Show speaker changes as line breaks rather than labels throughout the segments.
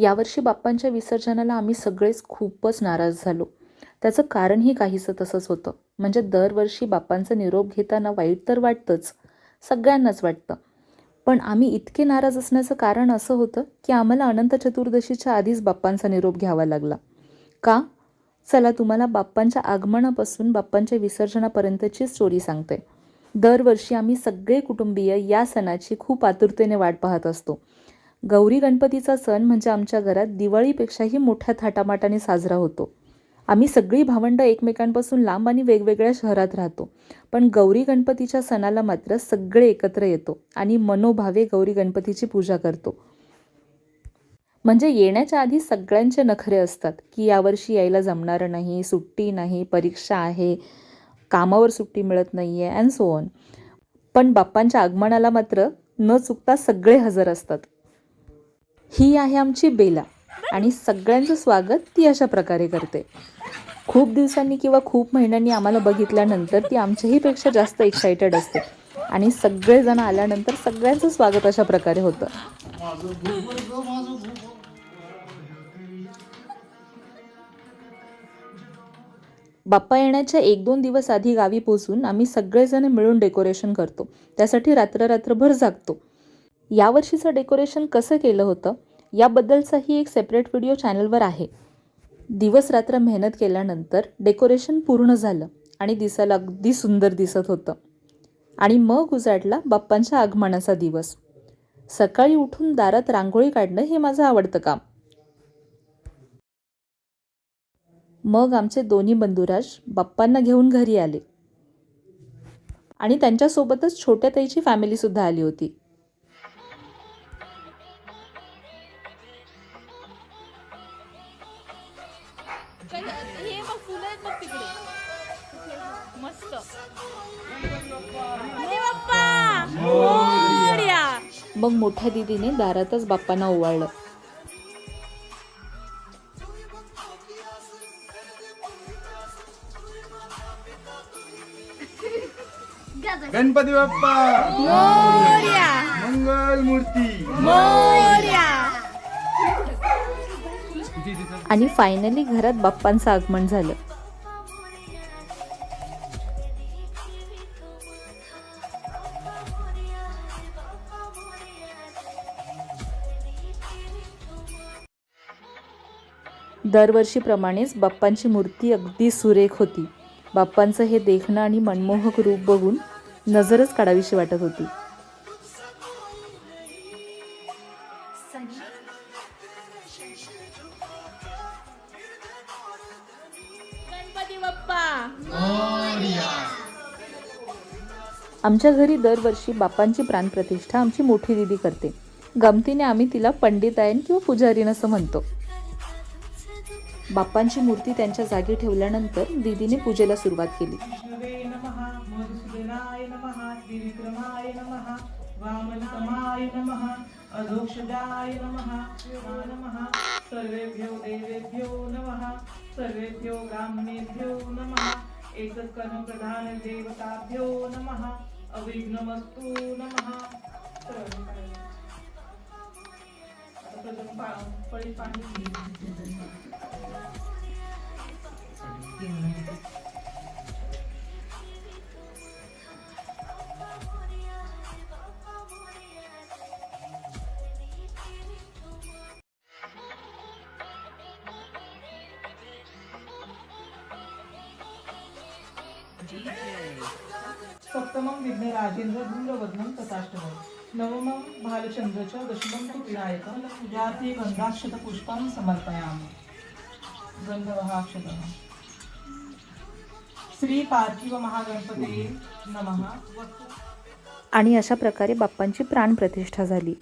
यावर्षी बाप्पांच्या विसर्जनाला आम्ही सगळेच खूपच नाराज झालो. त्याचं कारणही काहीसं तसंच होतं. म्हणजे दरवर्षी बाप्पांचा निरोप घेताना वाईट तर वाटतंच सगळ्यांनाच वाटतं. पण आम्ही इतके नाराज असण्याचं कारण असं होतं की आम्हाला अनंत चतुर्दशीच्या आधीच बाप्पांचा निरोप घ्यावा लागला. का? चला तुम्हाला बाप्पांच्या आगमनापासून बाप्पांच्या विसर्जनापर्यंतची स्टोरी सांगते. दरवर्षी आम्ही सगळे कुटुंबीय या सणाची खूप आतुरतेने वाट पाहत असतो. गौरी गणपतीचा सण म्हणजे आमच्या घरात दिवाळीपेक्षाही मोठ्या थाटामाटाने साजरा होतो. आम्ही सगळी भावंडं एकमेकांपासून लांब आणि वेगवेगळ्या शहरात राहतो. पण गौरी गणपतीच्या सणाला मात्र सगळे एकत्र येतो आणि मनोभावे गौरी गणपतीची पूजा करतो. म्हणजे येण्याच्या आधी सगळ्यांचे नखरे असतात की यावर्षी यायला जमणार नाही सुट्टी नाही परीक्षा आहे कामावर सुट्टी मिळत नाही आहे अँड सो ऑन पण बाप्पांच्या आगमनाला मात्र न चुकता सगळे हजर असतात. ही आहे आमची बेला. आणि सगळ्यांचं स्वागत ती अशा प्रकारे करते. खूप दिवसांनी किंवा खूप महिन्यांनी आम्हाला बघितल्यानंतर ती आमच्याहीपेक्षा जास्त एक्सायटेड असते. आणि सगळेजण आल्यानंतर सगळ्यांचं स्वागत अशा प्रकारे होतं. बाप्पा येण्याच्या एक दोन दिवस आधी गावी पोचून आम्ही सगळेजण मिळून डेकोरेशन करतो. त्यासाठी रात्र रात्रभर जागतो. यावर्षीचं डेकोरेशन कसं केलं होतं याबद्दलचाही एक सेपरेट व्हिडिओ चॅनलवर आहे. दिवस रात्र मेहनत केल्यानंतर डेकोरेशन पूर्ण झालं आणि दिसायला अगदी सुंदर दिसत होतं. आणि मग उजाडला बाप्पांच्या आगमनाचा दिवस. सकाळी उठून दारात रांगोळी काढणं हे माझं आवडतं काम. मग आमचे दोन्ही बंधुराज बाप्पांना घेऊन घरी आले. आणि त्यांच्यासोबतच छोट्या ताईची फॅमिलीसुद्धा आली होती. मग मोठ्या दिदीने दारातच बाप्पांना ओवाळलं
गणपती बाप्पा
मोरया.
मंगल मूर्ती
मोरया.
आणि फायनली घरात बाप्पांचं आगमन झालं दरवर्षीप्रमाणेच बाप्पांची मूर्ती अगदी सुरेख होती. बाप्पांचं हे देखणं आणि मनमोहक रूप बघून नजरच काढावीशी वाटत होती.
गणपती बाप्पा!
आमच्या घरी दरवर्षी बाप्पांची प्राणप्रतिष्ठा आमची मोठी दिदी करते. गमतीने आम्ही तिला पंडितायन किंवा पुजारीन असं म्हणतो. बाप्पांची मूर्ती त्यांच्या जागी ठेवल्यानंतर दिदीने पूजेला सुरुवात केली.
विष्णवे सप्तमं विघ्नराजेन्द्र धूम्रवदनं तथाष्टमं। नवमं भालचन्द्र च दशमं तु विनायकं पूजार्थे गन्धाक्षतपुष्पं समर्पयामि। गन्धवहाक्षतः श्री पार्थिव महागणपते नमः।
आणि अशा प्रकारे बाप्पांची प्राणप्रतिष्ठा झाली.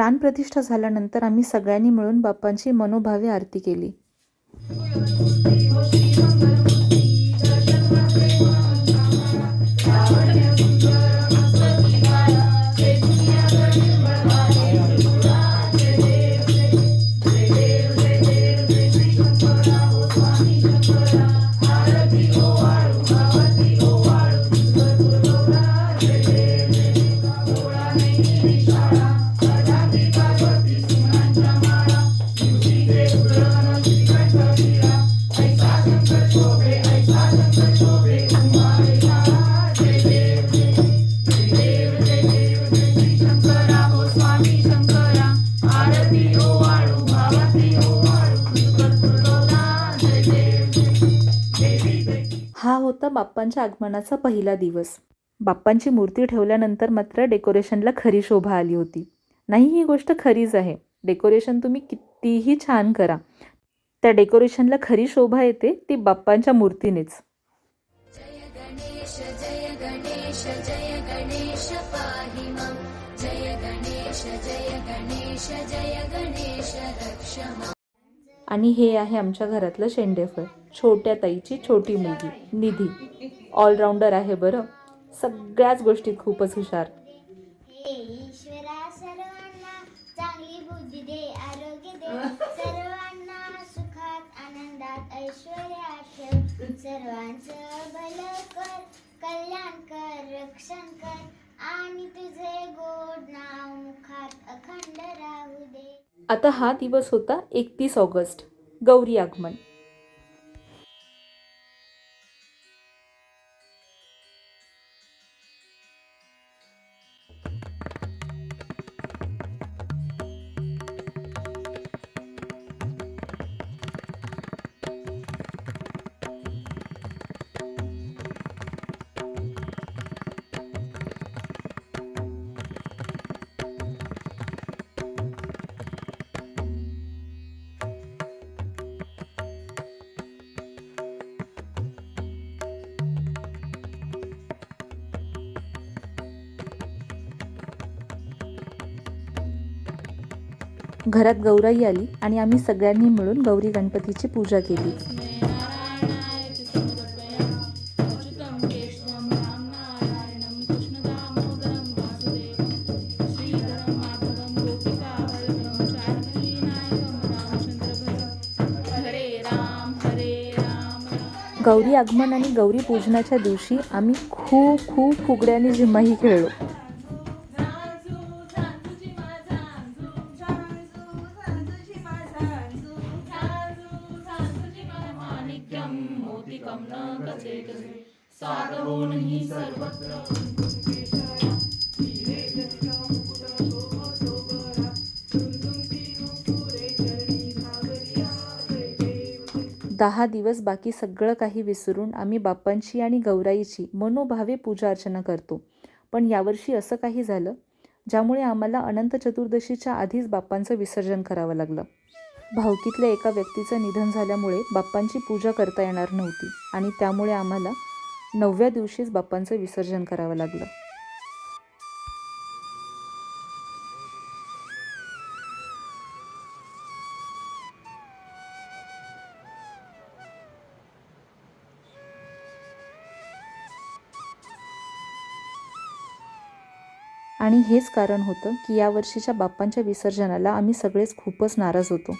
प्राणप्रतिष्ठा झाल्यानंतर आम्ही सगळ्यांनी मिळून बाप्पांची मनोभावे आरती केली. होता बाप्पांच्या आगमनाचा पहिला दिवस. बाप्पांची मूर्ती ठेवल्यानंतर मात्र डेकोरेशनला खरी शोभा आली होती. नाही ही गोष्ट खरीच आहे. डेकोरेशन तुम्ही कितीही छान करा. त्या डेकोरेशनला खरी शोभा येते ती बाप्पांच्या मूर्तीनेच.
जय गणेश जय गणेश
आणि हे आहे आमच्या घरातलं शेंडेफळ. छोट्या ताईची छोटी मुलगी निधी. ऑलराऊंडर आहे बरं. सगळ्याच गोष्टीत खूपच हुशार.
सर्वांचं भल कर कल्याण कर रक्षण कर. आणि तुझे
आता हा दिवस होता एकतीस ऑगस्ट. गौरी आगमन. घरात गौराई आली आणि आम्ही सगळ्यांनी मिळून गौरी गणपतीची पूजा केली. गौरी आगमन आणि गौरी पूजनाच्या दिवशी आम्ही खूप खूप फुगड्याने जिम्माही खेळलो. दहा दिवस बाकी सगळं काही विसरून आम्ही बाप्पांची आणि गौराईची मनोभावे पूजा अर्चना करतो. पण यावर्षी असं काही झालं ज्यामुळे आम्हाला अनंत चतुर्दशीच्या आधीच बाप्पांचं विसर्जन करावं लागलं. भावकीतल्या एका व्यक्तीचं निधन झाल्यामुळे बाप्पांची पूजा करता येणार नव्हती आणि त्यामुळे आम्हाला नवव्या दिवशीच बाप्पांचं विसर्जन करावं लागलं. आणि हेच कारण होतं की यावर्षीच्या बाप्पांच्या विसर्जनाला आम्ही सगळेच खूपच नाराज होतो.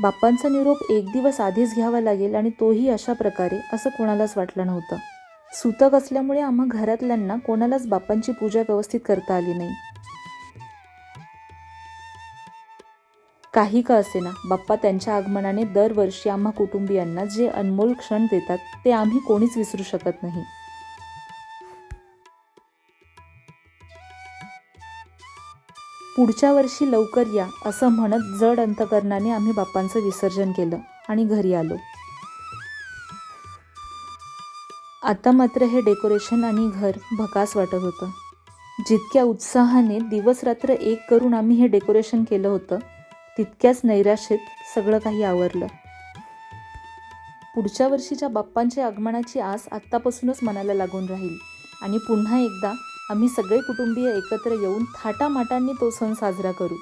बाप्पांचा निरोप एक दिवस आधीच घ्यावा लागेल आणि तोही अशा प्रकारे असं कोणालाच वाटलं नव्हतं. सुतक असल्यामुळे आम्हा घरातल्यांना कोणालाच बाप्पांची पूजा व्यवस्थित करता आली नाही. काही का असेना बाप्पा त्यांच्या आगमनाने दरवर्षी आम्हा कुटुंबियांना जे अनमोल क्षण देतात ते आम्ही कोणीच विसरू शकत नाही. पुढच्या वर्षी लवकर या असं म्हणत जड अंतकरणाने आम्ही बाप्पांचं विसर्जन केलं आणि घरी आलो. आता मात्र हे डेकोरेशन आणि घर भकास वाटत होतं. जितक्या उत्साहाने दिवस रात्र एक करून आम्ही हे डेकोरेशन केलं होतं तितक्याच नैराश्येत सगळं काही आवरलं. पुढच्या वर्षीच्या बाप्पांच्या आगमनाची आस आत्तापासूनच मनाला लागून राहील आणि पुन्हा एकदा आम्ही सगळे कुटुंबीय एकत्र येऊन थाटामाटांनी तो सण साजरा करू.